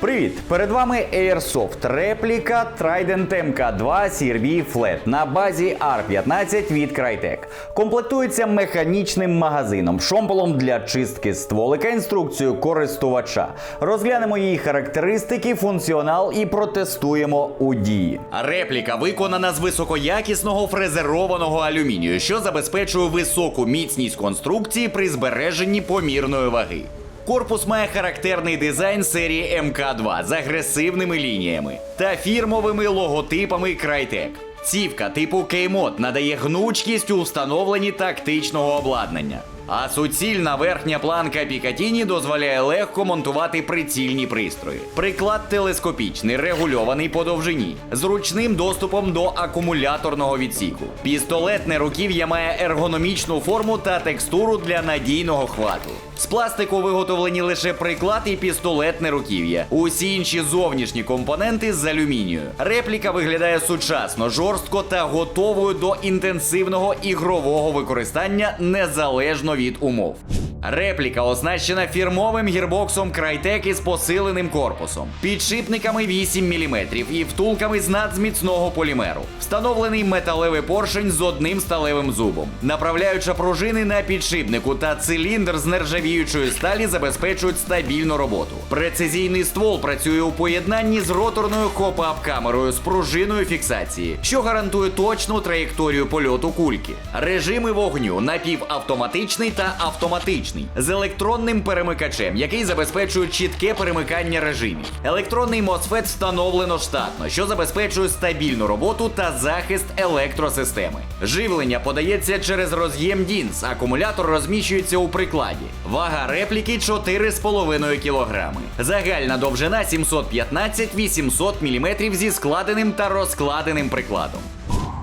Привіт! Перед вами Airsoft репліка Trident MK2 CRB Flat на базі R15 від Crytek. Комплектується механічним магазином, шомполом для чистки стволика, інструкцією користувача. Розглянемо її характеристики, функціонал і протестуємо у дії. Репліка виконана з високоякісного фрезерованого алюмінію, що забезпечує високу міцність конструкції при збереженні помірної ваги. Корпус має характерний дизайн серії МК2 з агресивними лініями та фірмовими логотипами Крайтек. Цівка типу K-Mod надає гнучкість у встановленні тактичного обладнання. А суцільна верхня планка Пікатіні дозволяє легко монтувати прицільні пристрої. Приклад телескопічний, регульований по довжині, з ручним доступом до акумуляторного відсіку. Пістолетне руків'я має ергономічну форму та текстуру для надійного хвату. З пластику виготовлені лише приклад і пістолетне руків'я. Усі інші зовнішні компоненти з алюмінію. Репліка виглядає сучасно, жорстко та готовою до інтенсивного ігрового використання незалежно від умов. Репліка оснащена фірмовим гірбоксом Crytek із посиленим корпусом, підшипниками 8 мм і втулками з надзміцного полімеру. Встановлений металевий поршень з одним сталевим зубом. Направляюча пружини на підшипнику та циліндр з нержавіючої сталі забезпечують стабільну роботу. Прецизійний ствол працює у поєднанні з роторною хоп-ап камерою з пружиною фіксації, що гарантує точну траєкторію польоту кульки. Режими вогню напівавтоматичний та автоматичний з електронним перемикачем, який забезпечує чітке перемикання режимів. Електронний MOSFET встановлено штатно, що забезпечує стабільну роботу та захист електросистеми. Живлення подається через роз'єм DINS, акумулятор розміщується у прикладі. Вага репліки 4,5 кг. Загальна довжина 715-800 мм зі складеним та розкладеним прикладом.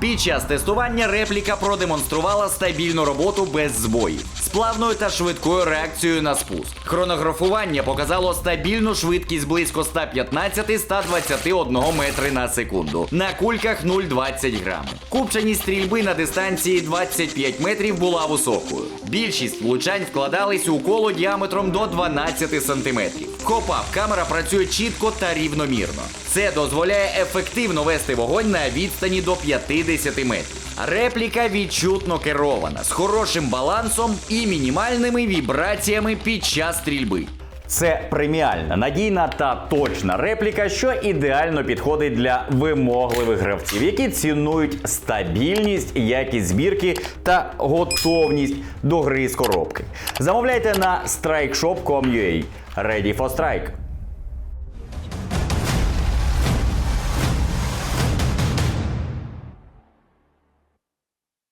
Під час тестування репліка продемонструвала стабільну роботу без збоїв плавною та швидкою реакцією на спуск. Хронографування показало стабільну швидкість близько 115-121 метри на секунду. На кульках 0,20 грами. Купчаність стрільби на дистанції 25 метрів була високою. Більшість влучань вкладались у коло діаметром до 12 сантиметрів. Хопап камера працює чітко та рівномірно. Це дозволяє ефективно вести вогонь на відстані до 50 метрів. Репліка відчутно керована з хорошим балансом і мінімальними вібраціями під час стрільби. Це преміальна, надійна та точна репліка, що ідеально підходить для вимогливих гравців, які цінують стабільність, якість збірки та готовність до гри з коробки. Замовляйте на strikeshop.com.ua. Ready for strike!